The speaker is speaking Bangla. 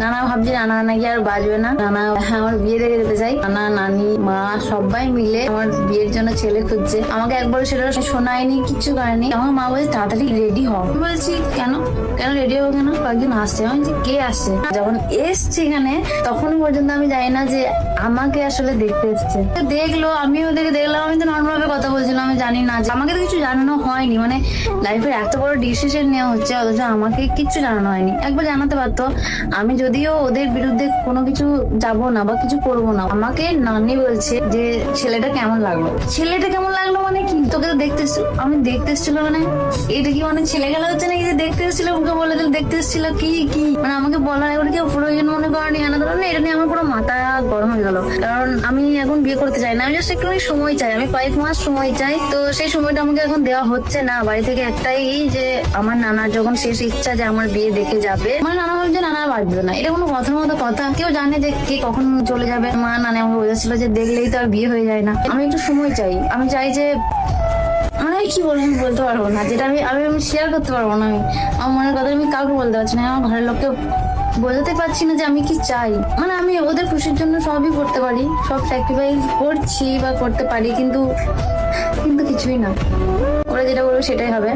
নানা ভাবছে নানা নাকি আর বাজবে না। নানা হ্যাঁ, আমার বিয়ে দেখে যেতে চাই। নানা নানি মা সবাই মিলে আমার বিয়ের জন্য ছেলে খুঁজছে। আমাকে একবার সেটা শোনায়নি কিচ্ছু করেনি। আমার মা বলছে তাড়াতাড়ি রেডি হও। বলছি কেন? কেন রেডি হব কেন? কয়েকজন আসছে। আমি বলছি, কে আসছে? যখন এসছে এখানে তখন পর্যন্ত আমি জানি না যে আমাকে আসলে দেখতে এসছে। দেখল আমি ওদেরকে দেখলাম আমি তো নর্মাল ভাবে কথা বলছিলাম আমি জানি না যে আমাকে তো কিছু জানানো হয়নি। মানে লাইফের এত বড় ডিসিশন নেওয়া হচ্ছে অথচ আমাকে কিচ্ছু জানানো হয়নি। একবার জানাতে পারতো আমি যদিও ওদের বিরুদ্ধে কোনো কিছু যাব না বা কিছু করব না, আমাকে নানি বলছে যে ছেলেটা কেমন লাগল। ছেলেটা কেমন লাগল মানে তোকে তো দেখতে আমি দেখতে এসেছিল মানে এটা কি মানে ছেলে গেলা হচ্ছে নাকি যে দেখতে এসেছিল? ওকে বলে দিল দেখতে এসেছিল কি কি? মানে আমাকে বলার এবার কেউ প্রয়োজন মনে করেনি, এনে ধরো না, এটা নিয়ে আমার পুরো মাথা গরম হয়ে গেল। কারণ আমি এখন বিয়ে করতে চাই না, আমি জাস্ট একটু সময় চাই, আমি কয়েক মাস সময় চাই। তো সেই সময়টা আমাকে এখন দেওয়া হচ্ছে না, বাড়ি থেকে একটাই যে আমার নানার যখন শেষ ইচ্ছা যে আমার বিয়ে দেখে যাবে মানে নানা ভাবছে নানা বাঁচবে না। এটা কোনো কথার মতো কথা, কেউ জানে যে কে কখন চলে যাবে। মা, নানা আমাকে বোঝাচ্ছিল যে দেখলেই তো আর বিয়ে হয়ে যায় না। আমি একটু সময় চাই, আমি চাই যে আমি কি বলব, আমি বলতে পারব না। যেটা আমি আমি আমি শেয়ার করতে পারব না আমি। আমার মনের কথা আমি কাউকে বলতে পারছি না, আমার ঘরের লোককে বোঝাতে পারছি না যে আমি কি চাই। মানে আমি ওদের খুশির জন্য সবই করতে পারি, সব স্যাক্রিফাইস করছি বা করতে পারি, কিন্তু কিন্তু কিছুই না। ওরা যেটা বলবে সেটাই হবে।